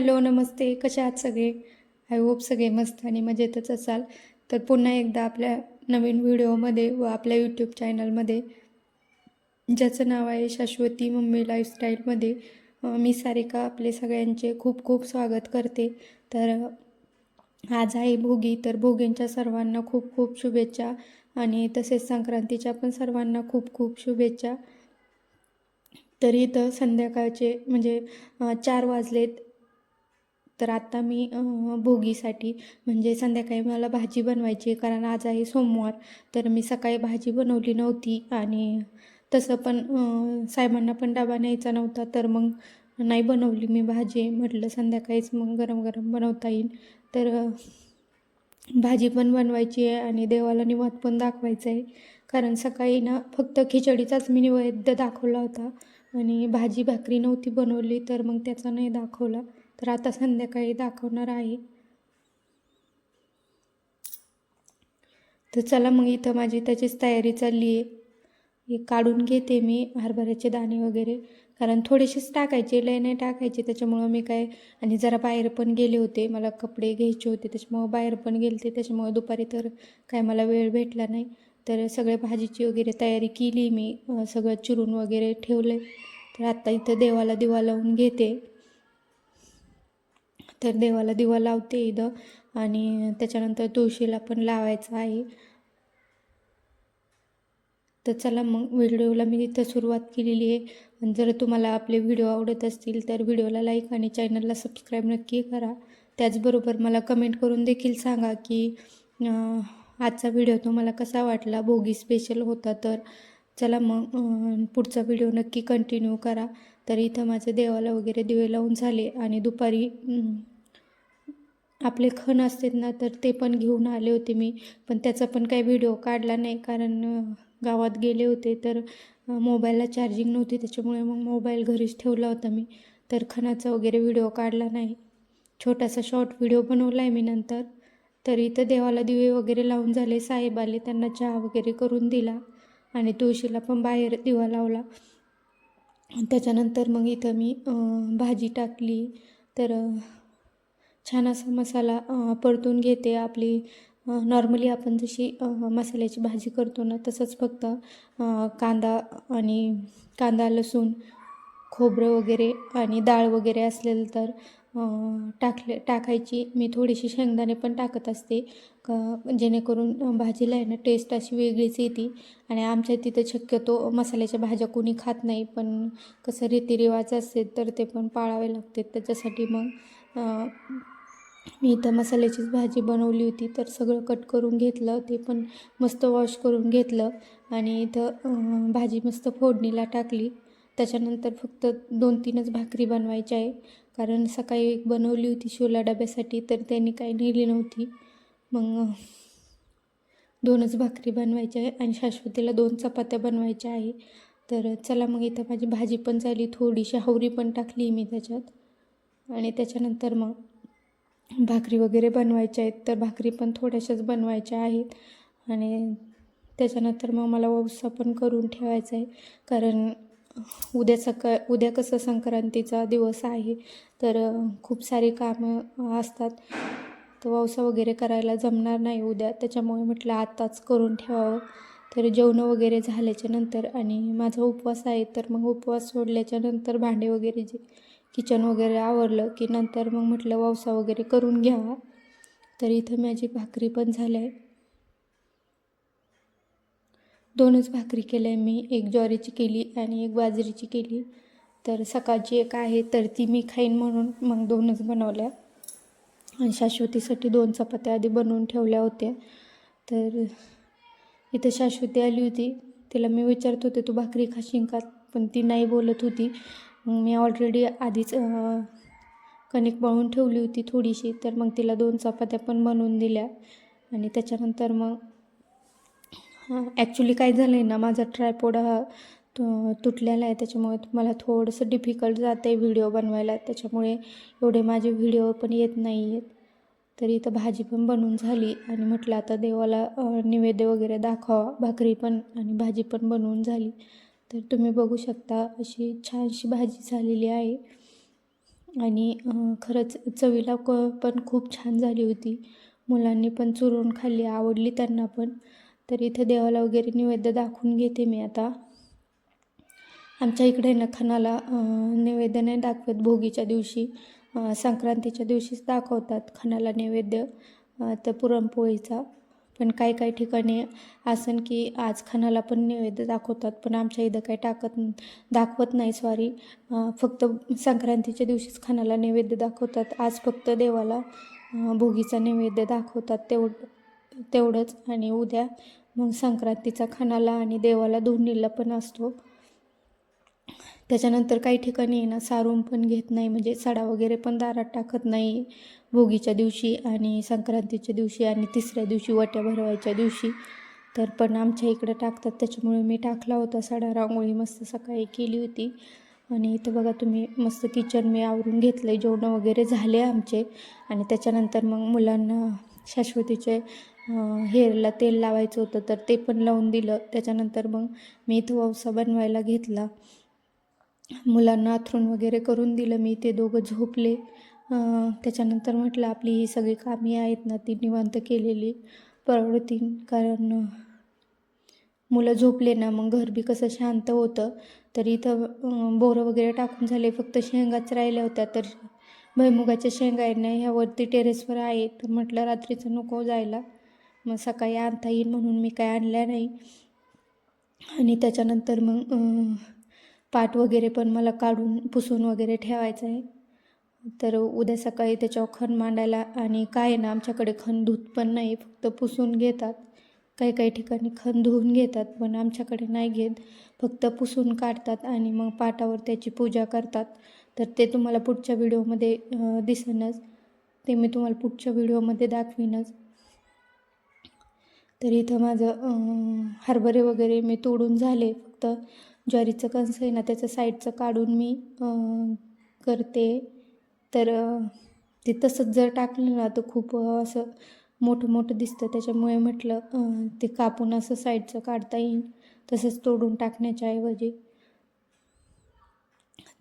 Hello नमस्ते. कशा आहात सगळे? आय होप सगळे मस्त आणि मजेतच असाल. तर पुन्हा एकदा आपल्या नवीन व्हिडिओमध्ये व आपल्या यूट्यूब चॅनलमध्ये ज्याचं नाव आहे शाश्वती मम्मी लाईफस्टाईलमध्ये मी सारिका आपले सगळ्यांचे खूप खूप स्वागत करते. तर आज आहे भोगी. तर भोगींच्या सर्वांना खूप खूप शुभेच्छा आणि तसेच संक्रांतीच्या पण सर्वांना खूप खूप शुभेच्छा. तरी इथं संध्याकाळचे म्हणजे चार वाजलेत. तर आत्ता मी भोगीसाठी म्हणजे संध्याकाळी मला भाजी बनवायची आहे कारण आज आहे सोमवार. तर मी सकाळी भाजी बनवली नव्हती आणि तसं पण साहेबांना पण डबा न्यायचा नव्हता. तर मग नाही बनवली मी भाजी. म्हटलं संध्याकाळीच मग गरम गरम बनवता येईल. तर भाजी पण बनवायची आहे आणि देवाला निवाद पण दाखवायचा आहे. कारण सकाळी ना फक्त खिचडीचाच मी निवेद्य दाखवला होता आणि भाजी भाकरी नव्हती बनवली. तर मग त्याचा नाही दाखवला. तर आता संध्याकाळी दाखवणार आहे. तर चला मग इथं माझी त्याचीच तयारी चालली आहे. हे काढून घेते मी हरभऱ्याचे दाणे वगैरे. कारण थोडेसेच टाकायचे लय नाही टाकायचे त्याच्यामुळं मी काय आणि जरा बाहेर पण गेले होते. मला कपडे घ्यायचे होते त्याच्यामुळं बाहेर पण गेले त्याच्यामुळं दुपारी तर काय मला वेळ भेटला नाही. तर सगळ्या भाजीची वगैरे तयारी केली मी. सगळं चिरून वगैरे ठेवलं तर आत्ता इथं देवाला दिवा लावून घेते. तर देवाला दिवा लावते इथं आणि त्याच्यानंतर तुळशीला पण लावायचं आहे. तर चला मग व्हिडिओला मी इथं सुरुवात केलेली आहे. आणि जर तुम्हाला आपले व्हिडिओ आवडत असतील तर व्हिडिओला लाईक आणि चॅनलला सबस्क्राईब नक्की करा. त्याचबरोबर मला कमेंट करून देखील सांगा की आजचा व्हिडिओ तुम्हाला कसा वाटला? भोगी स्पेशल होता तर. चला मग पुढचा व्हिडिओ नक्की कंटिन्यू करा. तर इथं माझे देवाला वगैरे दिवे लावून झाले आणि दुपारी आपले खण असतात ना तर ते पण घेऊन आले होते मी. पण त्याचा पण काही व्हिडिओ काढला नाही कारण गावात गेले होते तर मोबाईलला चार्जिंग नव्हती. त्याच्यामुळे मग मोबाईल घरीच ठेवला होता मी. तर खणाचा वगैरे व्हिडिओ काढला नाही. छोटासा शॉर्ट व्हिडिओ बनवला आहे मी नंतर. तर इथं देवाला दिवे वगैरे लावून झाले. साहेब आले त्यांना चहा वगैरे करून दिला. आणि तुळशीला पण बाहेर दिवा लावला. त्याच्यानंतर मग इथं मी भाजी टाकली. तर छान असा मसाला परतून घेते आपली नॉर्मली आपण जशी मसाल्याची भाजी करतो ना तसंच फक्त कांदा आणि कांदा लसूण खोबरं वगैरे आणि डाळ वगैरे असेल तर टाकले टाकायची. मी थोडीशी शेंगदाणे पण टाकत असते क जेणेकरून भाजीला आहे ना टेस्ट अशी वेगळीच येते. आणि आमच्या तिथं शक्यतो मसाल्याच्या भाज्या कोणी खात नाही पण कसं रीतिरिवाज असेल तर ते पण पाळावे लागते त्याच्यासाठी मग मी इथं मसाल्याचीच भाजी बनवली होती तर सगळं कट करून घेतलं ते पण मस्त वॉश करून घेतलं आणि इथं भाजी मस्त फोडणीला टाकली. त्याच्यानंतर फक्त दोन तीनच भाकरी बनवायची आहे. कारण सकाळी एक बनवली होती शोला डब्यासाठी तर त्यांनी काही नेली नव्हती. मग दोनच भाकरी बनवायच्या आहे आणि शाश्वतीला दोन चपात्या बनवायच्या आहे. तर चला मग इथं माझी भाजी पण झाली थोडीशी हावरी पण टाकली मी त्याच्यात. आणि त्याच्यानंतर मग भाकरी वगैरे बनवायच्या आहेत. तर भाकरी पण थोड्याशाच बनवायच्या आहेत. आणि त्याच्यानंतर मग मला वौसा पण करून ठेवायचा आहे. कारण उद्या सक उद्या कसं संक्रांतीचा दिवस आहे तर खूप सारी कामं असतात. तर वौसा वगैरे करायला जमणार नाही उद्या. त्याच्यामुळे म्हटलं आत्ताच करून ठेवावं. तर जेवणं वगैरे झाल्याच्यानंतर आणि माझा उपवास आहे तर मग उपवास सोडल्याच्या नंतर भांडे वगैरे जे किचन वगैरे आवरलं की नंतर मग म्हटलं वावसा वगैरे करून घ्यावा. तर इथं माझी भाकरी पण झालं आहे दोनच भाकरी केल्या मी. एक ज्वारीची केली आणि एक बाजरीची केली. तर सकाळची एक आहे तर ती मी खाईन म्हणून मग दोनच बनवल्या. आणि शाश्वतीसाठी दोन चपात्या आधी बनवून ठेवल्या होत्या. तर इथं शाश्वती आली होती. तिला मी विचारत होते तू भाकरी खाशील का? पण ती नाही बोलत होती. मी ऑलरेडी आधीच कणिक बळून ठेवली होती थोडीशी तर मग तिला दोन चपात्या पण बनवून दिल्या. आणि त्याच्यानंतर मग ॲक्च्युली काय झालं आहे ना माझा ट्रायपोड हा तुटलेला आहे. त्याच्यामुळे तुम्हाला थोडंसं डिफिकल्ट जातं आहे व्हिडिओ बनवायला. त्याच्यामुळे एवढे माझे व्हिडिओ पण येत नाही आहेत तर इथं भाजी पण बनवून झाली. आणि म्हटलं आता देवाला निवेद्य वगैरे दाखवा भाकरी पण आणि भाजी पण बनवून झाली. तर तुम्ही बघू शकता अशी छानशी भाजी झालेली आहे. आणि खरंच चवीला क पण खूप छान झाली होती. मुलांनी पण चुरून खाल्ली आवडली त्यांना पण. तर इथं देवाला वगैरे नैवेद्य दाखवून घेते मी आता. आमच्या इकडे ना खणाला नैवेद्य नाही दाखवत भोगीच्या दिवशी संक्रांतीच्या दिवशीच दाखवतात खणाला नैवेद्य तर पुरणपोळीचा. पण काही काही ठिकाणी असं की आज खानाला पण नैवेद्य दाखवतात पण आमच्या इथं काही टाकत दाखवत नाही सॉरी फक्त संक्रांतीच्या दिवशीच खानाला नैवेद्य दाखवतात. आज फक्त देवाला भोगीचा नैवेद्य दाखवतात तेव तेवढंच. आणि उद्या मग संक्रांतीचा खानाला आणि देवाला दोन्हीला पण असतो. त्याच्यानंतर काही ठिकाणी ना सारून पण घेत नाही म्हणजे सडा वगैरे पण दारात टाकत नाही. भोगीच्या दिवशी आणि संक्रांतीच्या दिवशी आणि तिसऱ्या दिवशी वट्या भरवायच्या दिवशी तर पण आमच्या इकडं टाकतात. त्याच्यामुळे मी टाकला होता सडा रांगोळी मस्त सकाळी केली होती. आणि इथं बघा तुम्ही मस्त किचन मी आवरून घेतलं आहे जेवणं वगैरे झाले आमचे. आणि त्याच्यानंतर मग मुलांना शाश्वतीचे हेअरला तेल लावायचं होतं तर ते पण लावून दिलं. त्याच्यानंतर मग मी इथं ववसा बनवायला घेतला. मुलांना आथरून वगैरे करून दिलं मी ते दोघं झोपले. त्याच्यानंतर म्हटलं आपली ही सगळी कामे आहेत ना ती निवांत केलेली परवडतील कारण मुलं झोपले ना मग घर बी कसं शांत होतं. तर इथं बोरं वगैरे टाकून झाले फक्त शेंगाच राहिल्या होत्या. तर भैमुगाच्या शेंगा आहेत ना ह्यावरती टेरेसवर आहे. तर म्हटलं रात्रीचं नको जायला. मग सकाळी आणता येईल म्हणून मी काय आणल्या नाही. आणि त्याच्यानंतर मग पाट वगैरे पण मला काढून पुसून वगैरे ठेवायचं आहे. तर उद्या सकाळी त्याच्यावर खण मांडायला आणि काय आहे ना आमच्याकडे खण धूत पण नाही फक्त पुसून घेतात. काही काही ठिकाणी खण धुवून घेतात पण आमच्याकडे नाही घेत. फक्त पुसून काढतात आणि मग पाटावर त्याची पूजा करतात. तर ते तुम्हाला पुढच्या व्हिडिओमध्ये दिसेनच. ते मी तुम्हाला पुढच्या व्हिडिओमध्ये दाखवीनच. तर इथं माझं हरभरे वगैरे मी तोडून झाले. फक्त ज्वारीचं कणस आहे ना त्याचं साईडचं काढून मी करते. तर ते तसंच जर टाकलं ना तर खूप असं मोठं मोठं दिसतं. त्याच्यामुळे म्हटलं ते कापून असं साईडचं काढता येईल. तसंच तोडून टाकण्याच्या ऐवजी.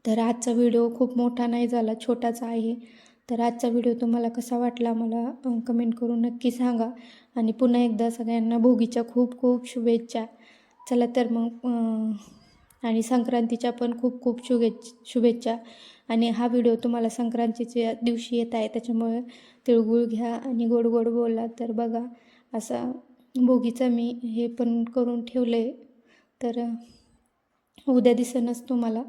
तर आजचा व्हिडिओ खूप मोठा नाही झाला छोटाच आहे. तर आजचा व्हिडिओ तुम्हाला कसा वाटला मला कमेंट करून नक्की सांगा. आणि पुन्हा एकदा सगळ्यांना भोगीच्या खूप खूप शुभेच्छा. चला तर मग आणि संक्रांतीच्या पण खूप खूप शुभेच्छ शुभेच्छा. आणि हा व्हिडिओ तुम्हाला संक्रांतीच्या दिवशी येत आहे त्याच्यामुळे तिळगुळ घ्या आणि गोड गोड बोला. तर बघा असा भोगीचा मी हे पण करून ठेवलं आहे तर उद्या दिसेनच तुम्हाला.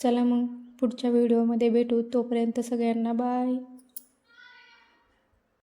चला मग पुढच्या व्हिडिओमध्ये भेटू. तोपर्यंत सगळ्यांना बाय.